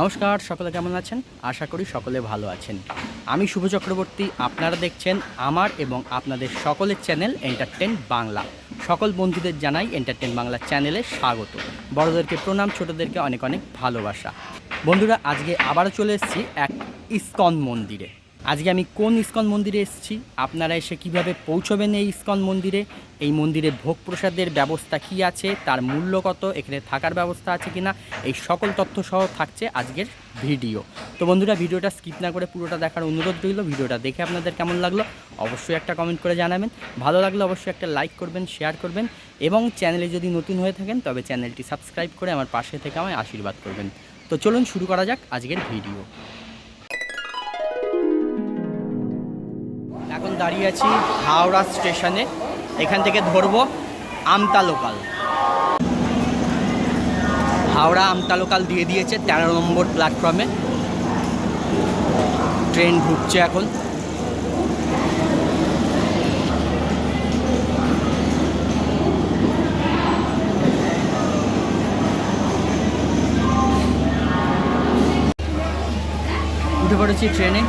নমস্কার, সকলে কেমন আছেন? আশা করি সকলে ভালো আছেন। আমি শুভ চক্রবর্তী, আপনারা দেখছেন আমার এবং আপনাদের সকলের চ্যানেল এন্টারটেন বাংলা সকল বন্ধুদের জানাই এন্টারটেন বাংলা চ্যানেলে স্বাগত। বড়দেরকে প্রণাম, ছোটদেরকে অনেক অনেক ভালোবাসা। বন্ধুরা, আজকে আবারও চলে এসেছি এক ইস্কন মন্দিরে। আজকে আমি কোন ইস্কন মন্দিরে এসেছি? আপনারা এসে কীভাবে পৌঁছবেন এই ইস্কন মন্দিরে? এই মন্দিরে ভোগ প্রসাদের ব্যবস্থা কি আছে? তার মূল্য কত? এখানে থাকার ব্যবস্থা আছে কিনা? এই সকল তথ্য সহ থাকছে আজকের ভিডিও। তো বন্ধুরা, ভিডিওটা স্কিপ না করে পুরোটা দেখার অনুরোধ রইল। ভিডিওটা দেখে আপনাদের কেমন লাগল? অবশ্যই একটা কমেন্ট করে জানাবেন। ভালো লাগলে অবশ্যই একটা লাইক করবেন, শেয়ার করবেন এবং চ্যানেলে যদি নতুন হয়ে থাকেন, তবে চ্যানেলটি সাবস্ক্রাইব করে আমার পাশে থেকে আমায় আশীর্বাদ করবেন। তো চলুন শুরু করা যাক আজকের ভিডিও। দাঁড়িয়ে আছি হাওড়া স্টেশনে। এখান থেকে ধরবো আমতা লোকাল। হাওড়া আমতা লোকাল দিয়ে দিয়েছে তেরো নম্বর প্ল্যাটফর্মে। ট্রেন ঢুকছে এখন। উঠে পড়েছি ট্রেনে।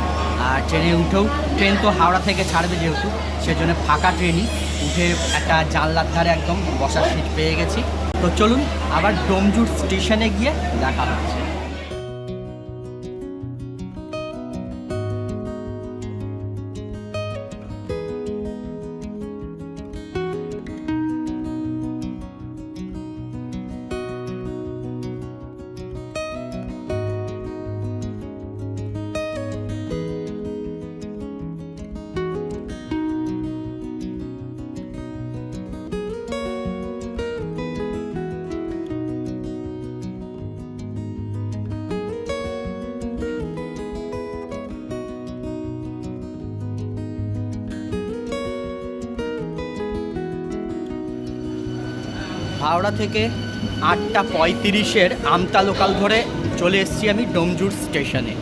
আর ট্রেনে উঠেও, ট্রেন তো হাওড়া থেকে ছাড়বে যেহেতু, সেজন্য ফাঁকা ট্রেনই। উঠে একটা জানলার ধারে একদম বসার সিট পেয়ে গেছি। তো চলুন, আবার ডোমজুর স্টেশনে গিয়ে দেখা হচ্ছে। হাওড়া থেকে আটটা পঁয়ত্রিশের আমতা লোকাল ধরে চলে এসেছি আমি ডোমজুর স্টেশনে।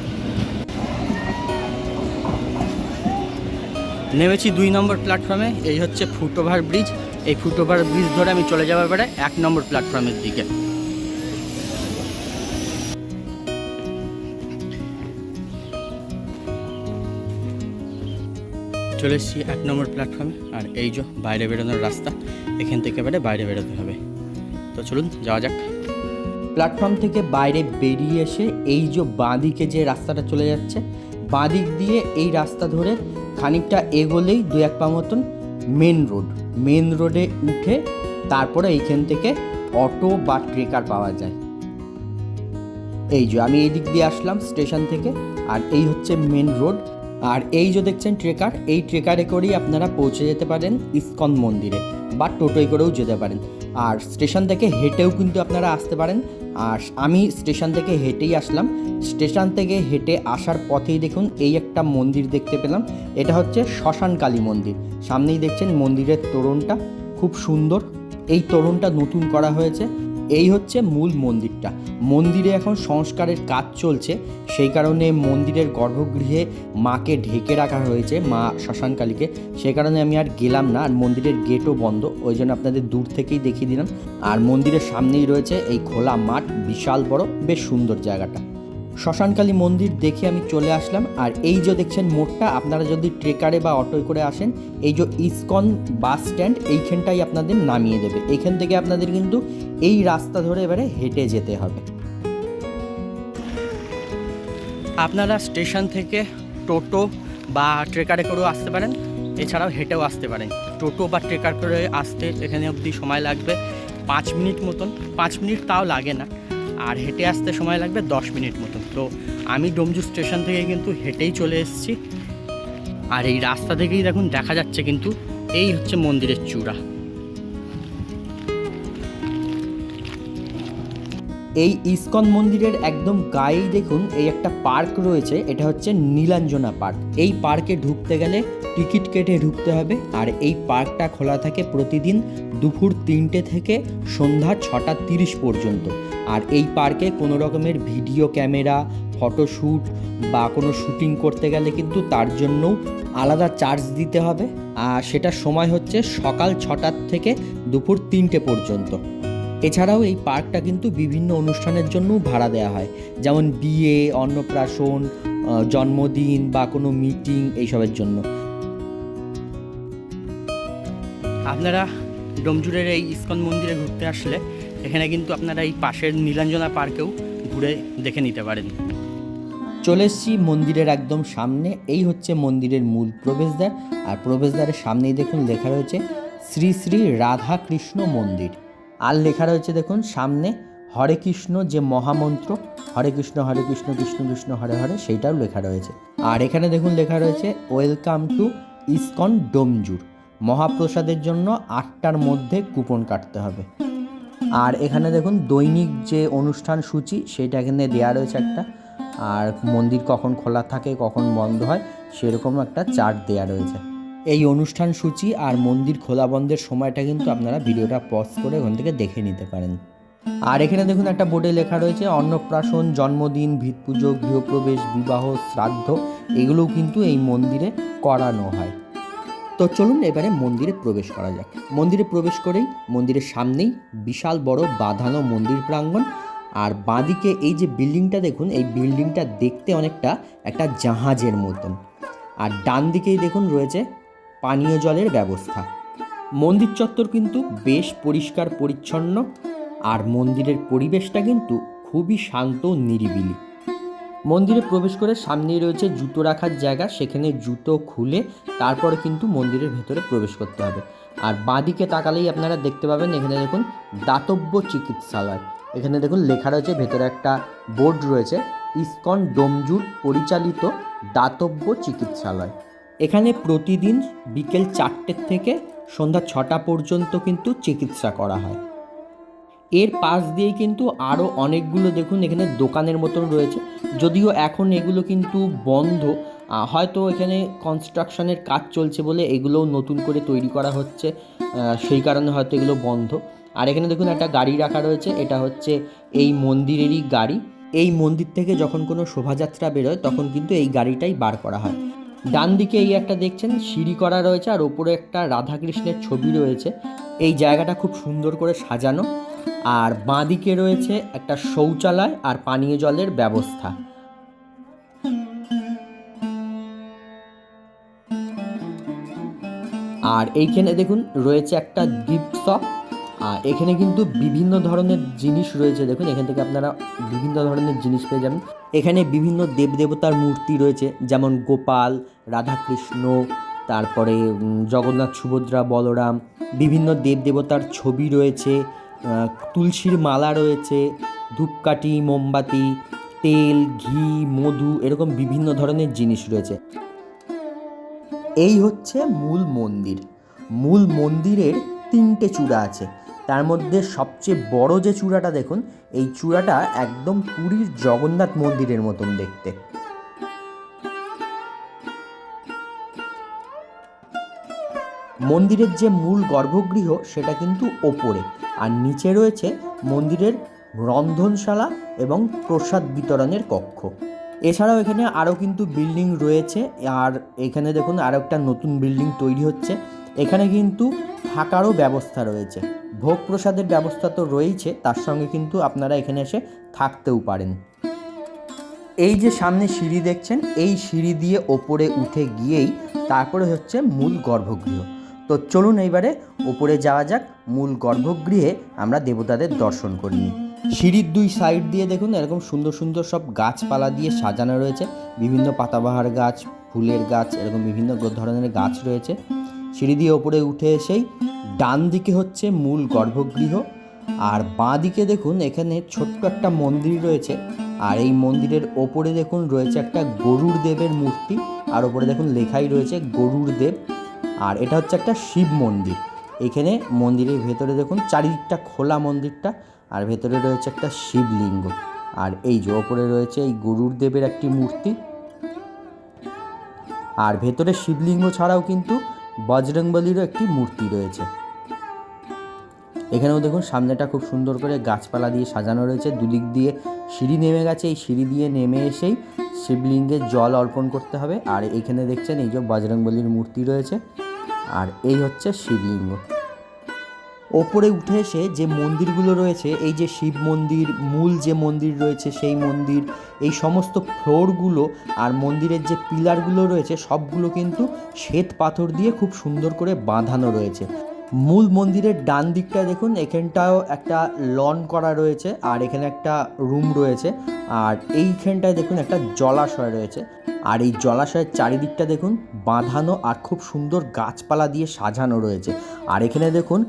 নেমেছি দুই নম্বর প্ল্যাটফর্মে এই হচ্ছে ফুটওভার ব্রিজ। এই ফুটওভার ব্রিজ ধরে আমি চলে যাবার পরে এক নম্বর প্ল্যাটফর্মের দিকে। চলে এসেছি এক নম্বর প্ল্যাটফর্মে আর এই যে বাইরে বেরোনোর রাস্তা, এখান থেকে এবারে বাইরে বেরোতে হবে। তো চলুন, যাওয়া যাক। প্ল্যাটফর্ম থেকে বাইরে বেরিয়ে এসে এই যে বাঁদিকে যে রাস্তাটা চলে যাচ্ছে, বাঁদিক দিয়ে এই রাস্তা ধরে খানিকটা এগোলেই দু এক পা মতন মেন রোড। মেন রোডে উঠে তারপরে এইখান থেকে অটো বা ট্রেকার পাওয়া যায়। এই যে আমি এই দিক দিয়ে আসলাম স্টেশন থেকে, আর এই হচ্ছে মেন রোড। আর এই যে দেখছেন ট্রেকার, এই ট্রেকারে করেই আপনারা পৌঁছে যেতে পারেন ইস্কন মন্দিরে বা টোটোয় করেও যেতে পারেন। আর স্টেশন থেকে হেঁটেও কিন্তু আপনারা আসতে পারেন। আর আমি স্টেশন থেকে হেঁটেই আসলাম। স্টেশন থেকে হেঁটে আসার পথেই দেখুন এই একটা মন্দির দেখতে পেলাম। এটা হচ্ছে শ্মশান কালী মন্দির। সামনেই দেখছেন মন্দিরের তোরণটা। খুব সুন্দর। এই তোরণটা নতুন করা হয়েছে। এই হচ্ছে মূল মন্দিরটা। মন্দিরে এখন সংস্কারের কাজ চলছে। সেই কারণে মন্দিরের গর্ভগৃহে মাকে ঢেকে রাখা হয়েছে, মা শ্মশানকালীকে সেই কারণে আমি আর গেলাম না, আর মন্দিরের গেটও বন্ধ। ওই জন্য আপনাদের দূর থেকেই দেখিয়ে দিলাম। আর মন্দিরের সামনেই রয়েছে এই খোলা মাঠ, বিশাল বড়, বেশ সুন্দর জায়গাটা। শ্মশানকালী মন্দির দেখে আমি চলে আসলাম। আর এই যে দেখছেন মোড়টা, আপনারা যদি ট্রেকারে বা অটোয় করে আসেন, এই যে ইসকন বাস স্ট্যান্ড, এইখানটাই আপনাদের নামিয়ে দেবে। এখান থেকে আপনাদের কিন্তু এই রাস্তা ধরে এবারে হেঁটে যেতে হবে। আপনারা স্টেশন থেকে টোটো বা ট্রেকারে করেও আসতে পারেন, এছাড়াও হেঁটেও আসতে পারেন। টোটো বা ট্রেকার করে আসতে এখানে অবধি সময় লাগবে পাঁচ মিনিট মতন। পাঁচ মিনিট তাও লাগে না। আর হেঁটে আসতে সময় লাগবে দশ মিনিট মতন। তো আমি ডোমজু স্টেশন থেকে কিন্তু হেঁটেই চলে এসেছি। আর এই রাস্তা থেকেই দেখুন, দেখা যাচ্ছে কিন্তু এই হচ্ছে মন্দিরের চূড়া। এই ইসকন মন্দিরের একদম গায়েই দেখুন এই একটা পার্ক রয়েছে, এটা হচ্ছে নীলাঞ্জনা পার্ক। এই পার্কে ঢুকতে গেলে টিকিট কেটে ঢুকতে হবে, আর এই পার্কটা খোলা থাকে প্রতিদিন দুপুর তিনটে থেকে সন্ধ্যা ছটা তিরিশ পর্যন্ত। আর এই পার্কে কোনো রকমের ভিডিও ক্যামেরা, ফটোশ্যুট বা কোনো শুটিং করতে গেলে কিন্তু তার জন্যও আলাদা চার্জ দিতে হবে। আর সেটার সময় হচ্ছে সকাল ছটার থেকে দুপুর তিনটে পর্যন্ত। এছাড়াও এই পার্কটা কিন্তু বিভিন্ন অনুষ্ঠানের জন্যও ভাড়া দেওয়া হয়। যেমন বিয়ে, অন্নপ্রাশন জন্মদিন বা কোনো মিটিং এইসবের জন্য। আপনারা ডোমজুরের এই ইস্কন মন্দিরে ঘুরতে আসলে এখানে কিন্তু আপনারা এই পাশের নীলাঞ্জনা পার্কেও ঘুরে দেখে নিতে পারেন। চলে এসেছি মন্দিরের একদম সামনে, এই হচ্ছে মন্দিরের মূল প্রবেশদ্বার। আর প্রবেশদ্বারের সামনেই দেখুন লেখা রয়েছে শ্রী শ্রী রাধা কৃষ্ণ মন্দির। আর লেখা রয়েছে দেখুন সামনে, হরে কৃষ্ণ যে মহামন্ত্র, হরে কৃষ্ণ হরে কৃষ্ণ কৃষ্ণ কৃষ্ণ, হরে হরে, সেইটাও লেখা রয়েছে। আর এখানে দেখুন লেখা রয়েছে ওয়েলকাম টু ইসকন ডোমজুর। মহাপ্রসাদের জন্য আটটার মধ্যে কুপন কাটতে হবে। আর এখানে দেখুন দৈনিক যে অনুষ্ঠান সূচি, সেটা এখানে দেওয়া রয়েছে একটা। আর মন্দির কখন খোলা থাকে, কখন বন্ধ হয়, সেরকম একটা চার্ট দেওয়া রয়েছে। এই অনুষ্ঠান সূচি আর মন্দির খোলা বন্ধের সময়টা কিন্তু আপনারা ভিডিওটা পজ করে ওখান থেকে দেখে নিতে পারেন। আর এখানে দেখুন একটা বোর্ডে লেখা রয়েছে, অন্নপ্রাশন, জন্মদিন ভিত পুজো গৃহপ্রবেশ, বিবাহ, শ্রাদ্ধ, এগুলোও কিন্তু এই মন্দিরে করানো হয়। তো চলুন এবারে মন্দিরে প্রবেশ করা যাক। মন্দিরে প্রবেশ করেই মন্দিরের সামনেই বিশাল বড় বাঁধানো মন্দির প্রাঙ্গণ আর বাঁদিকে এই যে বিল্ডিংটা দেখুন, এই বিল্ডিংটা দেখতে অনেকটা একটা জাহাজের মতন। আর ডান দিকেই দেখুন রয়েছে পানীয় জলের ব্যবস্থা। মন্দির চত্বর কিন্তু বেশ পরিষ্কার পরিচ্ছন্ন আর মন্দিরের পরিবেশটা কিন্তু খুবই শান্ত নিরিবিলি। মন্দিরে প্রবেশ করে সামনেই রয়েছে জুতো রাখার জায়গা, সেখানে জুতো খুলে তারপরে কিন্তু মন্দিরের ভেতরে প্রবেশ করতে হবে। আর বাঁদিকে তাকালেই আপনারা দেখতে পাবেন, এখানে দেখুন দাতব্য চিকিৎসালয়। এখানে দেখুন লেখা রয়েছে, ভেতরে একটা বোর্ড রয়েছে, ইসকন ডোমজুর পরিচালিত দাতব্য চিকিৎসালয়। এখানে প্রতিদিন বিকেল চারটের থেকে সন্ধ্যা ছটা পর্যন্ত কিন্তু চিকিৎসা করা হয়। এর পাশ দিয়েই কিন্তু আরও অনেকগুলো দেখুন এখানে দোকানের মতন রয়েছে। যদিও এখন এগুলো কিন্তু বন্ধ হয়তো এখানে কনস্ট্রাকশনের কাজ চলছে বলে এগুলোও নতুন করে তৈরি করা হচ্ছে সেই কারণে হয়তো এগুলো বন্ধ। আর এখানে দেখুন একটা গাড়ি রাখা রয়েছে, এটা হচ্ছে এই মন্দিরেরই গাড়ি। এই মন্দির থেকে যখন কোনো শোভাযাত্রা বেরোয়, তখন কিন্তু এই গাড়িটাই বার করা হয়। ডান দিকে এই একটা দেখছেন, সিঁড়ি করা রয়েছে, আর ওপরে একটা রাধাকৃষ্ণের ছবি রয়েছে। এই জায়গাটা খুব সুন্দর করে সাজানো। আর বাঁদিকে রয়েছে একটা শৌচালয় আর পানীয় জলের ব্যবস্থা। আর এইখানে দেখুন রয়েছে একটা গিফট শপ। আর এখানে কিন্তু বিভিন্ন ধরনের জিনিস রয়েছে। দেখুন, এখান থেকে আপনারা বিভিন্ন ধরনের জিনিস পেয়ে যাবেন। এখানে বিভিন্ন দেবদেবতার মূর্তি রয়েছে, যেমন গোপাল, রাধাকৃষ্ণ, তারপরে জগন্নাথ, সুভদ্রা, বলরাম, বিভিন্ন দেবদেবতার ছবি রয়েছে। তুলসীর মালা রয়েছে, ধূপকাঠি, মোমবাতি, তেল, ঘি, মধু, এরকম বিভিন্ন ধরনের জিনিস রয়েছে। এই হচ্ছে মূল মন্দির। মূল মন্দিরের তিনটে চূড়া আছে। তার মধ্যে সবচেয়ে বড় যে চূড়াটা দেখুন, এই চূড়াটা একদম পুরীর জগন্নাথ মন্দিরের মতন দেখতে। মন্দিরের যে মূল গর্ভগৃহ, সেটা কিন্তু ওপরে। আর নিচে রয়েছে মন্দিরের রন্ধনশালা এবং প্রসাদ বিতরণের কক্ষ। এছাড়াও এখানে আরও কিন্তু বিল্ডিং রয়েছে। আর এখানে দেখুন আরও একটা নতুন বিল্ডিং তৈরি হচ্ছে। এখানে কিন্তু থাকারও ব্যবস্থা রয়েছে। ভোগ প্রসাদের ব্যবস্থা তো রয়েছে তার সঙ্গে কিন্তু আপনারা এখানে এসে থাকতেও পারেন। এই যে সামনে সিঁড়ি দেখছেন, এই সিঁড়ি দিয়ে ওপরে উঠে গিয়েই তারপরে হচ্ছে মূল গর্ভগৃহ। তো চলুন এইবারে ওপরে যাওয়া যাক, মূল গর্ভগৃহে আমরা দেবতাদের দর্শন করি। সিঁড়ির দুই সাইড দিয়ে দেখুন, এরকম সুন্দর সুন্দর সব গাছপালা দিয়ে সাজানো রয়েছে। বিভিন্ন পাতাবাহার গাছ, ফুলের গাছ, এরকম বিভিন্ন ধরনের গাছ রয়েছে। সিঁড়ি দিয়ে ওপরে উঠে এসেই ডান দিকে হচ্ছে মূল গর্ভগৃহ। আর বাঁ দিকে দেখুন, এখানে ছোট্ট একটা মন্দির রয়েছে। আর এই মন্দিরের ওপরে দেখুন, রয়েছে একটা গরুর দেবের মূর্তি। আর ওপরে দেখুন, লেখাই রয়েছে গরুর দেব আর এটা হচ্ছে একটা শিব মন্দির। এখানে মন্দিরের ভেতরে দেখুন চারিদিকটা খোলা মন্দিরটা আর ভেতরে রয়েছে একটা শিবলিঙ্গ। আর এই যে ওপরে রয়েছে এই গরুর দেবের একটি মূর্তি। আর ভেতরে শিবলিঙ্গ ছাড়াও কিন্তু বজরংবলীরও একটি মূর্তি রয়েছে। এখানেও দেখুন সামনেটা খুব সুন্দর করে গাছপালা দিয়ে সাজানো রয়েছে। দুদিক দিয়ে সিঁড়ি নেমে গেছে। এই সিঁড়ি দিয়ে নেমে এসেই শিবলিঙ্গে জল অর্পণ করতে হবে। আর এখানে দেখছেন এই যে বজরংবলীর মূর্তি রয়েছে। আর এই হচ্ছে শিবলিঙ্গ। ওপরে উঠে এসে যে মন্দিরগুলো রয়েছে, এই যে শিব মন্দির, মূল যে মন্দির রয়েছে সেই মন্দির, এই সমস্ত ফ্লোরগুলো আর মন্দিরের যে পিলারগুলো রয়েছে, সবগুলো কিন্তু শ্বেত পাথর দিয়ে খুব সুন্দর করে বাঁধানো রয়েছে। মূল মন্দিরের ডান দিকটা দেখুন, এখানটাও একটা লন করা রয়েছে আর এখানে একটা রুম রয়েছে। আর এইখানটায় দেখুন একটা জলাশয় রয়েছে। আর এই জলাশয়ের চারিদিকটা দেখুন, বাঁধানো আর খুব সুন্দর গাছপালা দিয়ে সাজানো রয়েছে। আর এখানে দেখুন,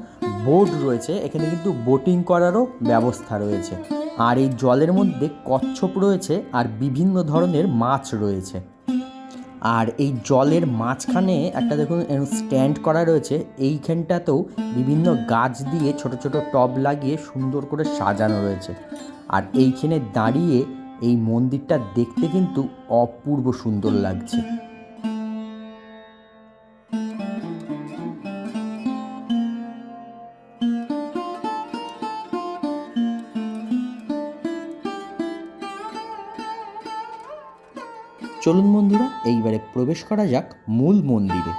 বোট রয়েছে, এখানে কিন্তু বোটিং করারও ব্যবস্থা রয়েছে। আর এই জলের মধ্যে কচ্ছপ রয়েছে আর বিভিন্ন ধরনের মাছ রয়েছে। আর এই জলের মাঝখানে একটা দেখুন স্ট্যান্ড করা রয়েছে। এইখানটাতেও বিভিন্ন গাছ দিয়ে ছোট ছোট টব লাগিয়ে সুন্দর করে সাজানো রয়েছে। আর এইখানে দাঁড়িয়ে এই মন্দিরটা দেখতে কিন্তু অপূর্ব সুন্দর লাগছে। চলুন বন্ধুরা এইবারে প্রবেশ করা যাক মূল মন্দিরে।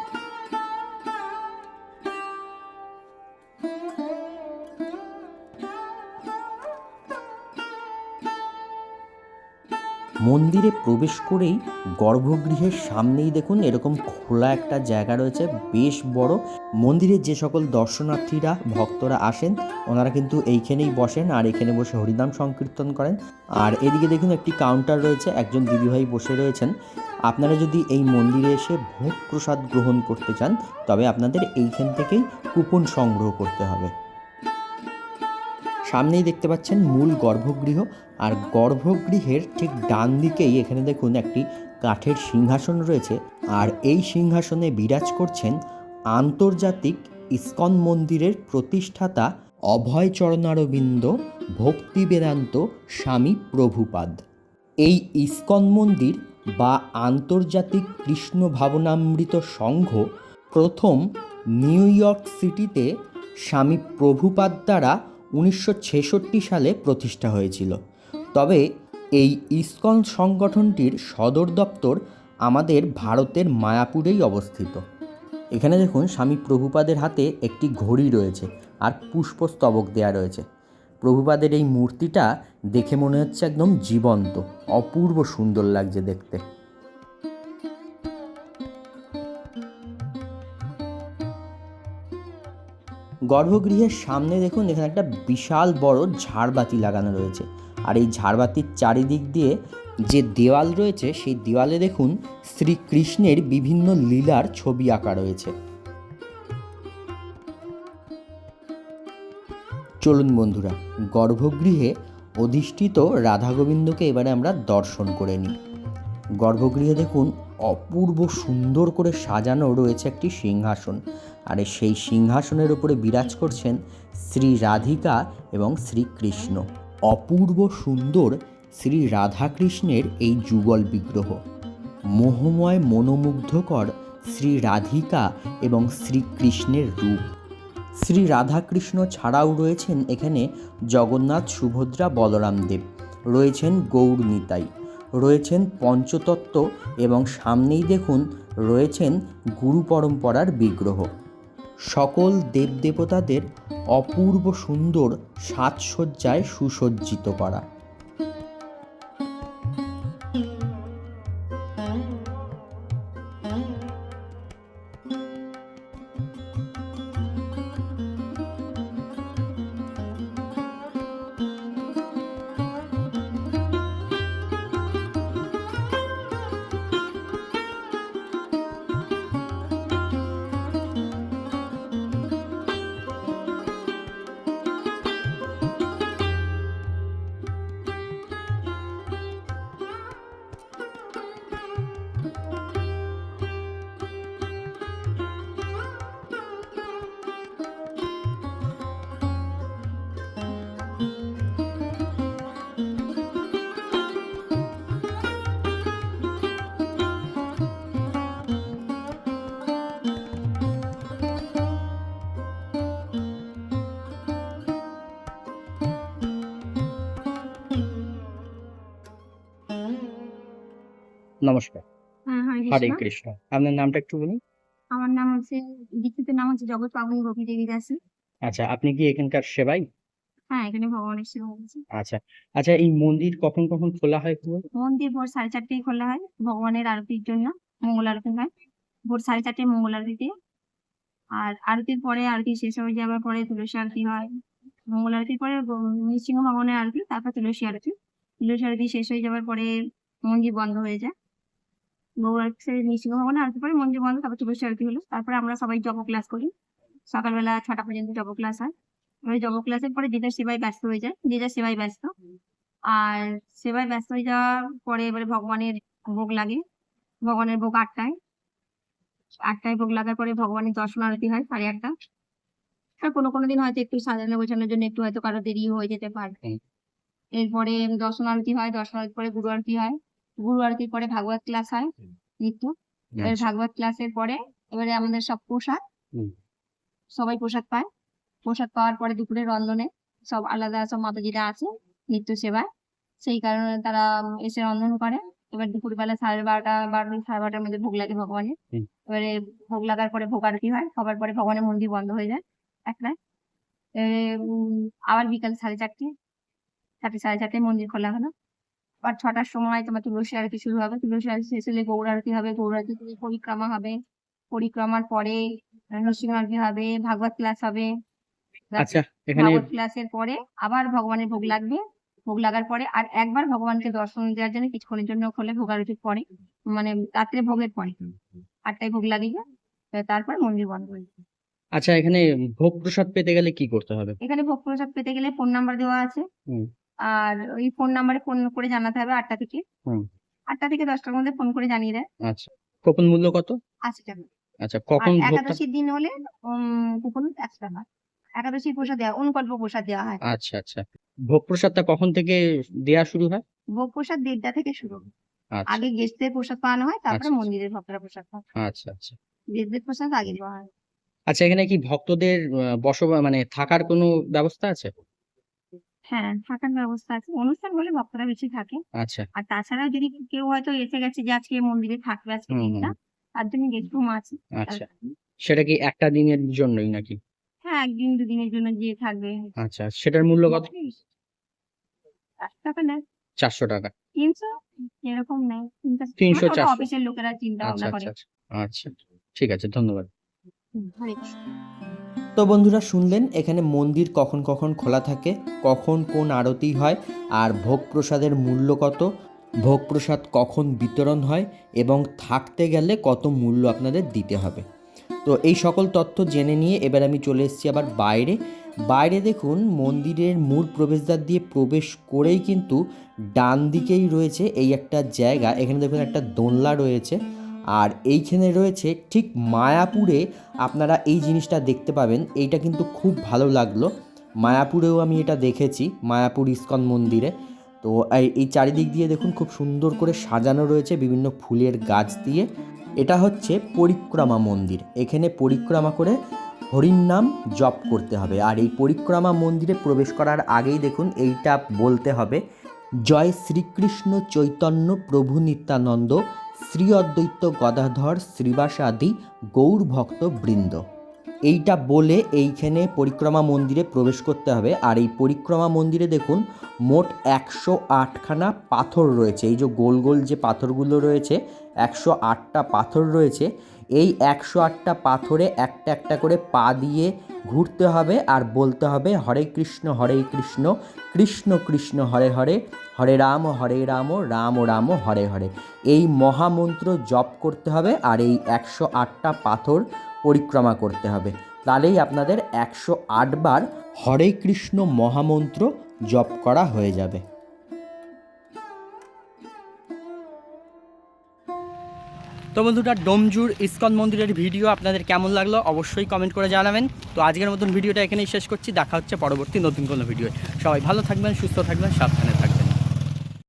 মন্দিরে প্রবেশ করেই গর্ভগৃহের সামনেই দেখুন এরকম খোলা একটা জায়গা রয়েছে, বেশ বড়। মন্দিরে যে সকল দর্শনার্থীরা, ভক্তরা আসেন, ওনারা কিন্তু এইখানেই বসেন আর এখানে বসে হরিনাম সংকীর্তন করেন। আর এদিকে দেখুন একটি কাউন্টার রয়েছে, একজন দিদিভাই বসে রয়েছেন। আপনারা যদি এই মন্দিরে এসে ভোগ প্রসাদ গ্রহণ করতে চান, তবে আপনাদের এইখান থেকেই কুপন সংগ্রহ করতে হবে। সামনেই দেখতে পাচ্ছেন মূল গর্ভগৃহ আর গর্ভগৃহের ঠিক ডান দিকেই এখানে দেখুন একটি কাঠের সিংহাসন রয়েছে আর এই সিংহাসনে বিরাজ করছেন আন্তর্জাতিক ইস্কন মন্দিরের প্রতিষ্ঠাতা অভয় চরণারবিন্দ ভক্তি বেদান্ত স্বামী প্রভুপাদ। এই ইস্কন মন্দির বা আন্তর্জাতিক কৃষ্ণ ভাবনামৃত সংঘ প্রথম নিউ ইয়র্ক সিটিতে স্বামী প্রভুপাদ দ্বারা উনিশশো ছেষট্টি সালে প্রতিষ্ঠা হয়েছিল। তবে এই ইসকন সংগঠনটির সদর দপ্তর আমাদের ভারতের মায়াপুরেই অবস্থিত। এখানে দেখুন স্বামী প্রভুপাদের হাতে একটি ঘড়ি রয়েছে আর পুষ্পস্তবক দেয়া রয়েছে। প্রভুপাদের এই মূর্তিটা দেখে মনে হচ্ছে একদম জীবন্ত, অপূর্ব সুন্দর লাগছে দেখতে। গর্ভগৃহের সামনে দেখুন, এখানে একটা বিশাল বড় ঝাড়বাতি লাগানো রয়েছে। আর এই ঝাড়বাতির চারিদিক দিয়ে যে দেওয়াল রয়েছে, সেই দেওয়ালে দেখুন শ্রীকৃষ্ণের বিভিন্ন লীলার ছবি আঁকা রয়েছে। চলুন বন্ধুরা, গর্ভগৃহে অধিষ্ঠিত রাধা গোবিন্দকে এবারে আমরা দর্শন করে নিই। গর্ভগৃহে দেখুন, অপূর্ব সুন্দর করে সাজানো রয়েছে একটি সিংহাসন। আর সেই সিংহাসনের উপরে বিরাজ করছেন শ্রী রাধিকা এবং শ্রীকৃষ্ণ অপূর্ব সুন্দর শ্রী রাধাকৃষ্ণের এই যুগল বিগ্রহ। মোহময় মনোমুগ্ধকর শ্রী রাধিকা এবং শ্রীকৃষ্ণের রূপ। শ্রী রাধাকৃষ্ণ ছাড়াও রয়েছেন এখানে জগন্নাথ সুভদ্রা বলরাম দেব। রয়েছেন গৌর নিতাই। রয়েছেন পঞ্চতত্ত্ব এবং সামনেই দেখুন রয়েছেন গুরু পরম্পরার বিগ্রহ। সকল দেবদেবতাদের অপূর্ব সুন্দর সাজসজ্জায় সুসজ্জিত করা। নমস্কার। হ্যাঁ হরে হরে কৃষ্ণ। আপনার নামটা একটু বলুন। আমার নাম হচ্ছে দীক্ষিতের নাম হচ্ছে জগৎ পাবনী গোপী দেবী দাসী। আচ্ছা আপনি কি এখানকার সেবাই? হ্যাঁ এখানে ভগবানের সেবা আচ্ছা আচ্ছা এই মন্দির কখন কখন খোলা হয় একটু বলুন? মন্দির ভোর সাড়ে চারটেয় খোলা হয় ভগবানের আরতির জন্য মঙ্গল আরতি হয়। ভোর সাড়ে চারটেয় মঙ্গল আরতিতে। আর আরতির পরে আরতি শেষ হয়ে যাওয়ার পরে তুলসী আরতি হয়। মঙ্গল আরতির পরে গ- নৃসিংহ ভগবানের আরতি তারপর তুলসী আরতি। তুলসী আরতি শেষ হয়ে যাওয়ার পরে মন্দির বন্ধ হয়ে যায়। আরতি নৃসিংহ ভগবানের আরতি পরে মন্দির বন্ধ তারপর তুলসী আরতি হলো। তারপরে আমরা সবাই জব ক্লাস করি। সকালবেলা ছটা পর্যন্ত জব ক্লাস হয়। এবারে জব ক্লাসের পরে যে যার সেবায় ব্যস্ত হয়ে যায়। যে যার সেবায় ব্যস্ত। আর সেবায় ব্যস্ত হয়ে যাওয়ার পরে এবারে ভগবানের ভোগ লাগে। ভগবানের ভোগ আটটায়। আটটায় ভোগ লাগার পরে ভগবানের দর্শন আরতি হয় সাড়ে আটটা। আর কোনো কোনো দিন হয়তো একটু সাজানো গোছানোর জন্য একটু হয়তো কারও দেরি হয়ে যেতে পারে। এরপরে দর্শন আরতি হয়। দর্শন আরতির পরে গুরু আরতি হয়। গুরু আরতির পরে ভাগবত ক্লাস হয় নিত্য। এবার আচ্ছা, ভাগবত ক্লাসের পরে এবারে আমাদের সব প্রসাদ সবাই প্রসাদ পায়। প্রসাদ পাওয়ার পরে দুপুরে রন্ধনে সব আলাদা সব মাতাজিরা আছে নিত্য সেবায় সেই কারণে তারা এসে রন্ধন করে। এবার দুপুরবেলা সাড়ে বারোটা বারোটা সাড়ে বারোটার মধ্যে ভোগ লাগে ভগবানের। এবারে ভোগ লাগার পরে ভোগ আরতি হয়। সবার পরে ভগবানের মন্দির বন্ধ হয়ে যায় একটায়। এবারে আবার বিকাল সাড়ে চারটে চারটে সাড়ে চারটে মন্দির খোলা হলো। আবার ছটার সময় তোমার তুলসী আরতি শুরু হবে। তুলসী আরতি শেষ হলে গৌর আরতি হবে। গৌর আরতি থেকে পরিক্রমা হবে। পরিক্রমার পরে নরসিংহ আরতি হবে ভাগবত ক্লাস হবে। আচ্ছা এখানে ভাগবত ক্লাসের পরে আবার ভগবানের ভোগ লাগবে। ভোগ লাগার পরে আর একবার ভগবানকে দর্শন দেওয়ার জন্য কিছুক্ষণের জন্য খোলে ভোগ আরতির পরে মানে রাত্রে ভোগের পরে। আটটায় ভোগ লাগিয়ে তারপর মন্দির বন্ধ হয়ে যায়। আচ্ছা এখানে ভোগ প্রসাদ পেতে গেলে কি করতে হবে? এখানে ভোগ প্রসাদ পেতে গেলে ফোন নাম্বার দেওয়া আছে। আর ওই ফোন নাম্বারে ফোন করে জানাতে হবে আটটা থেকে। আটটা থেকে দশটার মধ্যে ফোন করে জানিয়ে দেয়। আচ্ছা। কুপন মূল্য কত? আশি টাকা। আচ্ছা কখন একাদশীর দিন হলে কুপন একশো টাকা। একাদশীর প্রসাদ দেওয়া অনুকল্প প্রসাদ দেওয়া হয়। আচ্ছা আচ্ছা। ভোগ প্রসাদটা কখন থেকে দেওয়া শুরু হয়? ভোগ প্রসাদ দেড়টা থেকে শুরু আচ্ছা। আগে গেস্টদের প্রসাদ পাওয়ানো হয় তারপরে আচ্ছা, আচ্ছা। মন্দিরের ভক্তরা প্রসাদ পায়। আচ্ছা আচ্ছা। গেস্টদের প্রসাদ আগে দেওয়া হয়। আচ্ছা এখানে কি ভক্তদের আহ, বসবা মানে থাকার কোনো ব্যবস্থা আছে? হ্যাঁ থাকার ব্যবস্থা আছে। অনুষ্ঠান বলে ভক্তরা বেশি থাকে। আচ্ছা। আর তাছাড়াও যদি কেউ হয়তো এসে গেছে যে আজকে মন্দিরে থাকবে আজকে। দিনটা তার জন্য গেস্ট রুম আছে। আচ্ছা। সেটা কি একটা দিনের জন্যই নাকি? হ্যাঁ একদিন দুদিনের জন্য যে থাকবে। আচ্ছা সেটার মূল্য কত? চারশো টাকা নেয়। চারশো টাকা। তিনশো? এরকম নেয়। তিনশো, চারশো। অফিসের লোকেরা চিন্তা আচ্ছা ভাবনা করে। আচ্ছা আচ্ছা আচ্ছা। ঠিক আছে ধন্যবাদ। তো বন্ধুরা শুনলেন, এখানে মন্দির কখন কখন খোলা থাকে, কখন কোন আরতি হয়, আর ভোগ প্রসাদের মূল্য কত, ভোগ প্রসাদ কখন বিতরণ হয়, এবং থাকতে গেলে কত মূল্য আপনাদের দিতে হবে। তো এই সকল তথ্য জেনে নিয়ে এবার আমি চলে এসেছি আবার বাইরে। বাইরে দেখুন, মন্দিরের মূল প্রবেশদ্বার দিয়ে প্রবেশ করেই কিন্তু ডান দিকেই রয়েছে এই একটা জায়গা। এখানে দেখুন একটা দোলনা রয়েছে। আর এইখানে রয়েছে ঠিক মায়াপুরে আপনারা এই জিনিসটা দেখতে পাবেন। এইটা কিন্তু খুব ভালো লাগল। মায়াপুরেও আমি এটা দেখেছি, মায়াপুর ইস্কন মন্দিরে। তো এই- চারিদিক দিয়ে দেখুন খুব সুন্দর করে সাজানো রয়েছে বিভিন্ন ফুলের গাছ দিয়ে। এটা হচ্ছে পরিক্রমা মন্দির। এখানে পরিক্রমা করে হরির নাম জপ করতে হবে। আর এই পরিক্রমা মন্দিরে প্রবেশ করার আগেই দেখুন এইটা বলতে হবে, জয় শ্রীকৃষ্ণ চৈতন্য প্রভু নিত্যানন্দ শ্রী অদ্বৈত গদাধর শ্রীবাসাদি গৌর ভক্ত বৃন্দ। এইটা বলে এইখানে পরিক্রমা মন্দিরে প্রবেশ করতে হবে। আর এই পরিক্রমা মন্দিরে দেখুন, মোট একশো আটখানা পাথর রয়েছে। এই যে গোল গোল যে পাথরগুলো রয়েছে, একশো আটটা পাথর রয়েছে। এই একশো আটটা পাথরে একটা একটা করে পা দিয়ে ঘুরতে হবে আর বলতে হবে, হরে কৃষ্ণ হরে কৃষ্ণ কৃষ্ণ কৃষ্ণ, হরে হরে হরে রাম হরে রাম রাম রাম, হরে হরে। এই মহামন্ত্র জপ করতে হবে আর এই একশো আটটা পাথর পরিক্রমা করতে হবে। তাহলেই আপনাদের একশো আটবার হরে কৃষ্ণ মহামন্ত্র জপ করা হয়ে যাবে। তো বন্ধুরা, ডোমজুর ইস্কন মন্দিরের ভিডিও আপনাদের কেমন লাগল অবশ্যই কমেন্ট করে জানাবেন। তো আজকের মতন ভিডিওটা এখানেই শেষ করছি। দেখা হচ্ছে পরবর্তী নতুন কোনো ভিডিও সবাই ভালো থাকবেন, সুস্থ থাকবেন, সাবধানে থাকবেন।